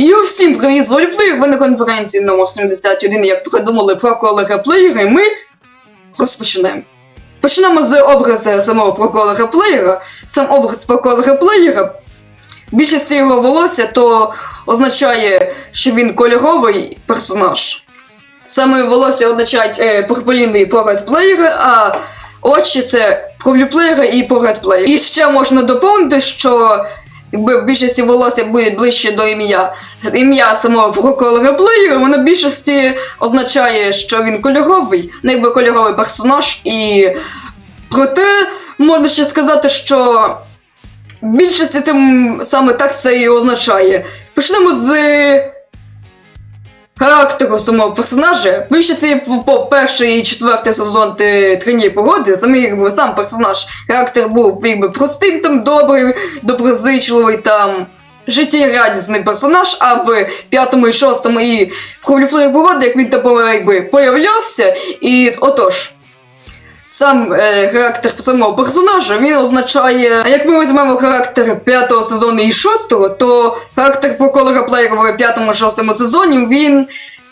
І всім привіт, з воліплеєр, ви на конференції номер 71, як придумали про колера плеєра, і ми розпочинаємо. Почнемо з образу самого проколера плеєра. Сам образ проколера плеєра. Більшість його волосся то означає, що він кольоровий персонаж. Саме волосся означають е, пурпелінний погляд плеєра, а очі це провлюплеєра і погляд плеєра. І ще можна доповнити, що в більшості волосся буде ближче до ім'я. Ім'я самого колега плеєра, воно в більшості означає, що він кольоровий, ну якби кольоровий персонаж, і проте можна ще сказати, що в більшості тим саме так це і означає. Почнемо з характеру самого персонажа. Більше це по перший і четвертий сезон трині погоди, самий якби сам персонаж. Характер був якби простим, там добрий, доброзичливий там. Життєрадісний персонаж, а в п'ятому і шостому і в Кровлюфлері погоди, як він там якби появлявся, і отож. Сам е, характер самого персонажа він означає. А як ми візьмемо характер п'ятого сезону і шостого, то характер проколера плеєра в п'ятому-шостому сезоні він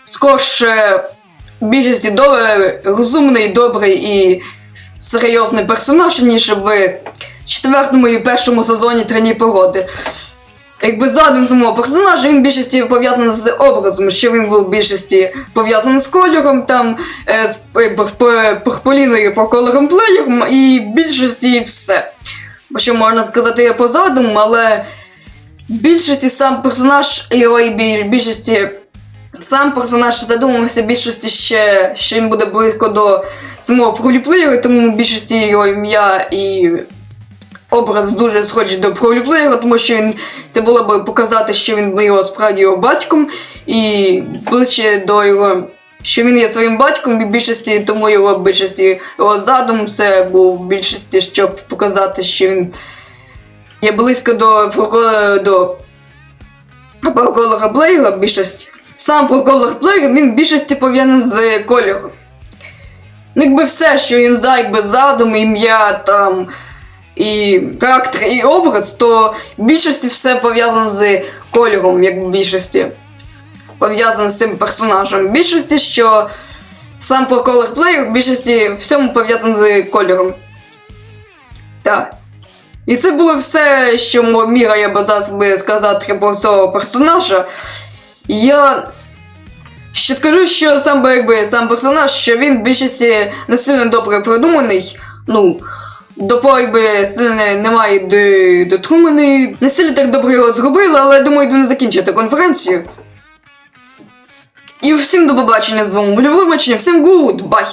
скорше в більшості добре, розумний, добрий і серйозний персонаж, ніж в четвертому і першому сезоні Трині погоди. Якби задум самого персонажа він в більшості пов'язаний з образом, що він був в більшості пов'язаний з кольором, там, е, з е, п- п- по кольором плеєром, і в більшості все. Що можна сказати по задуму, але в більшості сам персонаж, його більшості сам персонаж задумався більшості ще, що він буде близько до самого проліплеєра, тому в більшості його ім'я і образ дуже схожий до проліплеєра, тому що він це було б показати, що він його справді його батьком, і ближче до його. Що він є своїм батьком і більшості, тому його більшості його задум це був в більшості, щоб показати, що він є близько до до проколера Блейра більшості. Сам проколер Блейра він в більшості пов'язаний з кольором. Ну, якби все, що він за якби задум, ім'я там і характер, і образ, то в більшості все пов'язано з кольором, як в більшості. Пов'язано з цим персонажем. В більшості, що сам проколер плеєр в більшості всьому пов'язаний з кольором. Так. І це було все, що міга я б зараз би сказати про цього персонажа. Я ще скажу, що сам би, якби сам персонаж, що він в більшості не сильно добре продуманий. Ну, до якби сильно немає до, Трумани. Не сильно так добре його зробили, але думаю, вони закінчити конференцію. І всім до побачення з вами. Любили бачення, всім гуд, бай!